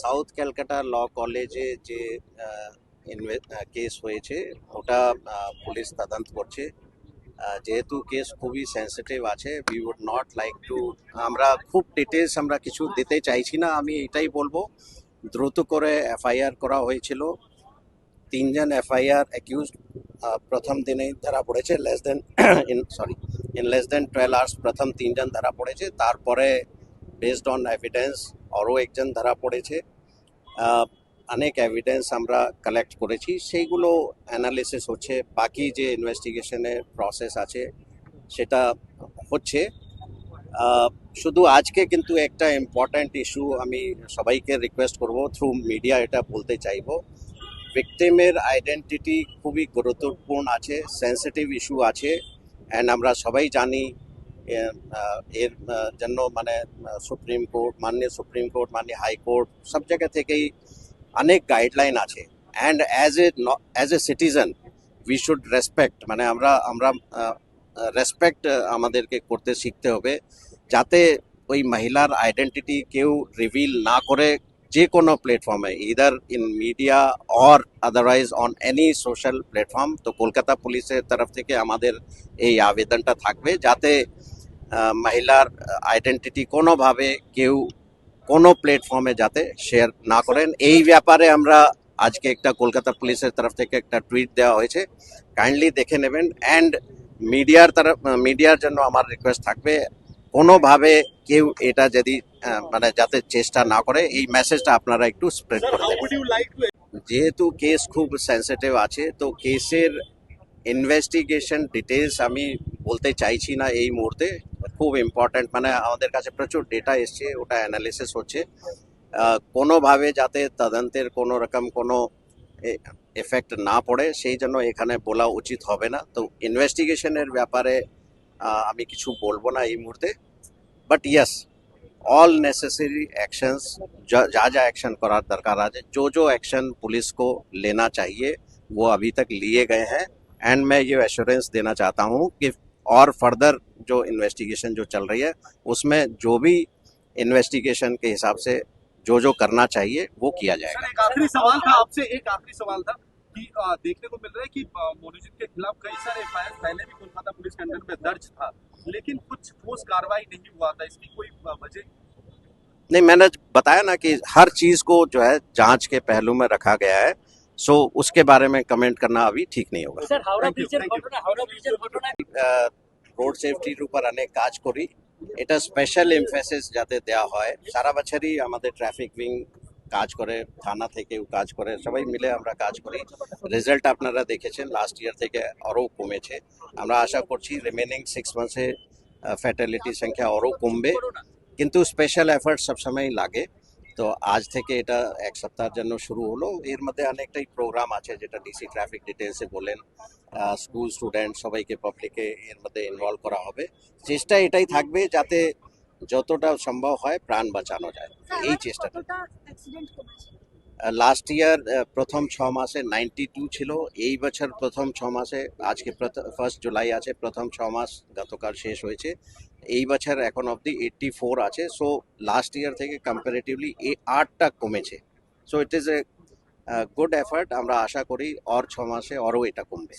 South Calcutta ল কলেজে যে case হয়েছে, ওটা পুলিশ তদন্ত করছে। যেহেতু কেস খুবই সেন্সিটিভ আছে we would not like to আমরা খুব ডিটেলস আমরা কিছু দিতে চাইছি না, আমি এটাই বলব। দ্রুত করে এফআইআর করা হয়েছিল। তিনজন এফআইআর অ্যাকিউজ প্রথম দিনেই ধরা পড়েছে less than in sorry in less than twelve hours প্রথম তিনজন ধরা পড়েছে। তারপরে বেসড অন এভিডেন্স আরও একজন ধরা পড়েছে। অনেক এভিডেন্স আমরা কালেক্ট করেছি। সেইগুলো অ্যানালিসিস হচ্ছে, বাকি যে ইনভেস্টিগেশনের প্রসেস আছে, সেটা হচ্ছে। শুধু আজকে কিন্তু একটা ইম্পর্ট্যান্ট ইস্যু আমি সবাইকে রিকোয়েস্ট করব থ্রু মিডিয়া এটা বলতে চাইব। ভিকটিমের আইডেন্টিটি খুবই গুরুত্বপূর্ণ আছে সেন্সিটিভ ইস্যু আছে অ্যান্ড আমরা সবাই জানি এর জন্য মানে সুপ্রিম কোর্ট, মাননীয় সুপ্রিম কোর্ট, মাননীয় হাইকোর্ট সব জায়গা থেকেই অনেক গাইডলাইন আছে। And as a as a citizen we should respect মানে আমরা আমরা রেসপেক্ট আমাদেরকে করতে শিখতে হবে, যাতে ওই মহিলার আইডেন্টিটি কেউ রিভিল না করে যে কোনো প্ল্যাটফর্মে either in media or otherwise on any social platform তো কলকাতা পুলিশের তরফ থেকে আমাদের এই আবেদনটা থাকবে, যাতে মহিলার আইডেন্টিটি কোনোভাবে কেউ কোনো প্ল্যাটফর্মে যাতে শেয়ার না করেন। এই ব্যাপারে আমরা আজকে একটা কলকাতা পুলিশের তরফ থেকে একটা টুইট দেওয়া হয়েছে। কাইন্ডলি দেখে নেবেন অ্যান্ড মিডিয়ার তরফ মিডিয়ার জন্য আমার রিকোয়েস্ট থাকবে কোনোভাবে কেউ এটা যদি মানে যাতে চেষ্টা না করে এই মেসেজটা আপনারা একটু স্প্রেড করে দেবেন। যেহেতু কেস খুব সেন্সিটিভ আছে তো কেসের ইনভেস্টিগেশন ডিটেলস আমি বলতে চাইছি না এই মুহূর্তে। খুব ইম্পর্ট্যান্ট মানে আমাদের কাছে প্রচুর ডেটা এসছে ওটা অ্যানালিসিস হচ্ছে আহ, কোনোভাবে যাতে তদন্তের কোনো রকম কোনো এফেক্ট না পড়ে সেই জন্য এখানে বলা উচিত হবে না তো ইনভেস্টিগেশনের ব্যাপারে আহ, আমি কিছু বলবো না এই মুহূর্তে but yes all necessary actions जा जा एक्शन करार दरकार आज जो जो एक्शन पुलिस को लेना चाहिए वो अभी तक लिए गए हैं एंड मैं ये एश्योरेंस देना चाहता हूँ कि और फर्दर जो इन्वेस्टिगेशन जो चल रही है उसमें जो भी इन्वेस्टिगेशन के हिसाब से जो जो करना चाहिए वो किया जाएगा। एक आखिरी सवाल था आपसे एक आखिरी सवाल था कि आ, देखने को मिल रहा है कि मोनुजिन के खिलाफ कई सारे एफ़ पहले भी कोलकाता पुलिस के अंदर में दर्ज था लेकिन कुछ ठोस कार्रवाई नहीं हुआ था इसकी कोई वजह? नहीं मैंने बताया ना कि हर चीज़ को जो है जाँच के पहलू में रखा गया है सो उसके बारे में कमेंट करना अभी ठीक नहीं होगा। सर हावड़ा রোড সেফটির উপর অনেক কাজ করি। এটা স্পেশাল এমফেসিস যাতে দেওয়া হয়। সারা বছরই আমাদের ট্রাফিক উইং কাজ করে, থানা থেকেও কাজ করে, সবাই মিলে আমরা কাজ করি। রেজাল্ট আপনারা দেখেছেন লাস্ট ইয়ার থেকে আরও কমেছে। আমরা আশা করছি রিমেনিং সিক্স মান্থসে ফ্যাটালিটির সংখ্যা আরও কমবে। কিন্তু স্পেশাল এফার্ট সবসময় লাগে। তো আজ থেকে এটা এক সপ্তাহের জন্য শুরু হলো। এর মধ্যে অনেকটাই প্রোগ্রাম আছে যেটা ডিসি ট্রাফিক ডিটেলসে বলেন স্কুল স্টুডেন্ট সবাইকে পাবলিকে এর মধ্যে ইনভলভ করা হবে। চেষ্টা এটাই থাকবে যাতে যতটা সম্ভব হয় প্রাণ বাঁচানো যায়। এই চেষ্টাটা। লাস্ট ইয়ার প্রথম ছ মাসে নাইনটি টু ছিল। এই বছর প্রথম ছ মাসে আজকে ফার্স্ট জুলাই আছে প্রথম ছ মাস গতকাল শেষ হয়েছে। এই বছর এখন অবধি এইট্টি ফোর আছে সো লাস্ট ইয়ার থেকে কম্পারেটিভলি এই আটটা কমেছে। So it is a good effort আমরা আশা করি অর ছ মাসে আরও এটা কমবে।